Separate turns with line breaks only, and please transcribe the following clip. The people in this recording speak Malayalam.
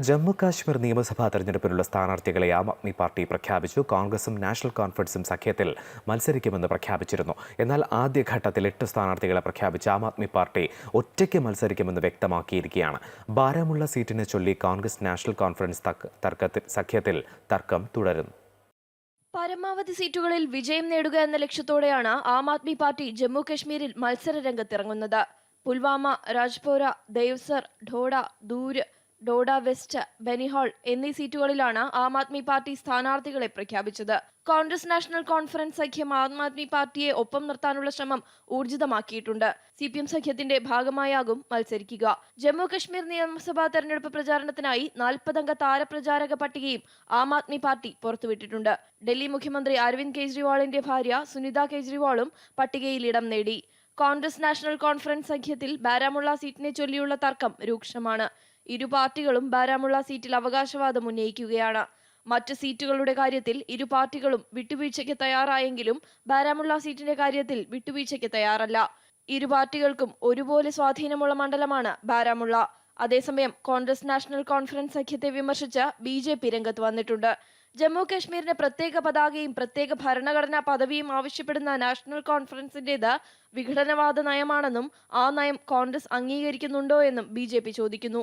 ജമ്മു കാശ്മീർ നിയമസഭാ തെരഞ്ഞെടുപ്പിനുള്ള സ്ഥാനാർത്ഥികളെ ആം ആദ്മി പാർട്ടി പ്രഖ്യാപിച്ചു. കോൺഗ്രസും നാഷണൽ കോൺഫറൻസും സഖ്യത്തിൽ മത്സരിക്കുമെന്ന് പ്രഖ്യാപിച്ചിരുന്നു. എന്നാൽ ആദ്യഘട്ടത്തിൽ എട്ട് സ്ഥാനാർത്ഥികളെ പ്രഖ്യാപിച്ച ആം ആദ്മി പാർട്ടി ഒറ്റയ്ക്ക് മത്സരിക്കുമെന്ന് വ്യക്തമാക്കിയിരിക്കുകയാണ്. ബാരാമുള്ള സീറ്റിനെ ചൊല്ലി കോൺഗ്രസ് നാഷണൽ കോൺഫറൻസ് തർക്ക- തർക്കത്തിൽ സഖ്യത്തിൽ തർക്കം തുടരുന്നു.
പരമാവധി സീറ്റുകളിൽ വിജയം നേടുക എന്ന ലക്ഷ്യത്തോടെയാണ് ആം ആദ്മി പാർട്ടി ജമ്മു കശ്മീരിൽ മത്സര രംഗത്തിറങ്ങുന്നത്. പുൽവാമ രാജ്പോര ദേവ്സർ ഢോഡ ദൂര് ഡോഡ വെസ്റ്റ് ബെനിഹാൾ എന്നീ സീറ്റുകളിലാണ് ആം ആദ്മി പാർട്ടി സ്ഥാനാർത്ഥികളെ പ്രഖ്യാപിച്ചത്. കോൺഗ്രസ് നാഷണൽ കോൺഫറൻസ് സഖ്യം ആം ആദ്മി പാർട്ടിയെ ഒപ്പം നിർത്താനുള്ള ശ്രമം ഊർജിതമാക്കിയിട്ടുണ്ട്. സി പി എം സഖ്യത്തിന്റെ ഭാഗമായാകും മത്സരിക്കുക. ജമ്മു കശ്മീർ നിയമസഭാ തെരഞ്ഞെടുപ്പ് പ്രചാരണത്തിനായി നാൽപ്പതംഗ താരപ്രചാരക പട്ടികയും ആം ആദ്മി പാർട്ടി പുറത്തുവിട്ടിട്ടുണ്ട്. ഡൽഹി മുഖ്യമന്ത്രി അരവിന്ദ് കെജ്രിവാളിന്റെ ഭാര്യ സുനിത കെജ്രിവാളും പട്ടികയിൽ ഇടം നേടി. കോൺഗ്രസ് നാഷണൽ കോൺഫറൻസ് സഖ്യത്തിൽ ബാരാമുള്ള സീറ്റിനെ ചൊല്ലിയുള്ള തർക്കം രൂക്ഷമാണ്. ഇരു പാർട്ടികളും ബാരാമുള്ള സീറ്റിൽ അവകാശവാദം ഉന്നയിക്കുകയാണ്. മറ്റ് സീറ്റുകളുടെ കാര്യത്തിൽ ഇരു പാർട്ടികളും വിട്ടുവീഴ്ചയ്ക്ക് തയ്യാറായെങ്കിലും ബാരാമുള്ള സീറ്റിന്റെ കാര്യത്തിൽ വിട്ടുവീഴ്ചയ്ക്ക് തയ്യാറല്ല. ഇരു പാർട്ടികൾക്കും ഒരുപോലെ സ്വാധീനമുള്ള മണ്ഡലമാണ് ബാരാമുള്ള. അതേസമയം കോൺഗ്രസ് നാഷണൽ കോൺഫറൻസ് സഖ്യത്തെ വിമർശിച്ച് ബി ജെ പി രംഗത്ത് വന്നിട്ടുണ്ട്. ജമ്മു കശ്മീരിന് പ്രത്യേക പതാകയും പ്രത്യേക ഭരണഘടനാ പദവിയും ആവശ്യപ്പെടുന്ന നാഷണൽ കോൺഫറൻസിന്റേത് വിഘടനവാദ നയമാണെന്നും ആ നയം കോൺഗ്രസ് അംഗീകരിക്കുന്നുണ്ടോ എന്നും ബി ചോദിക്കുന്നു.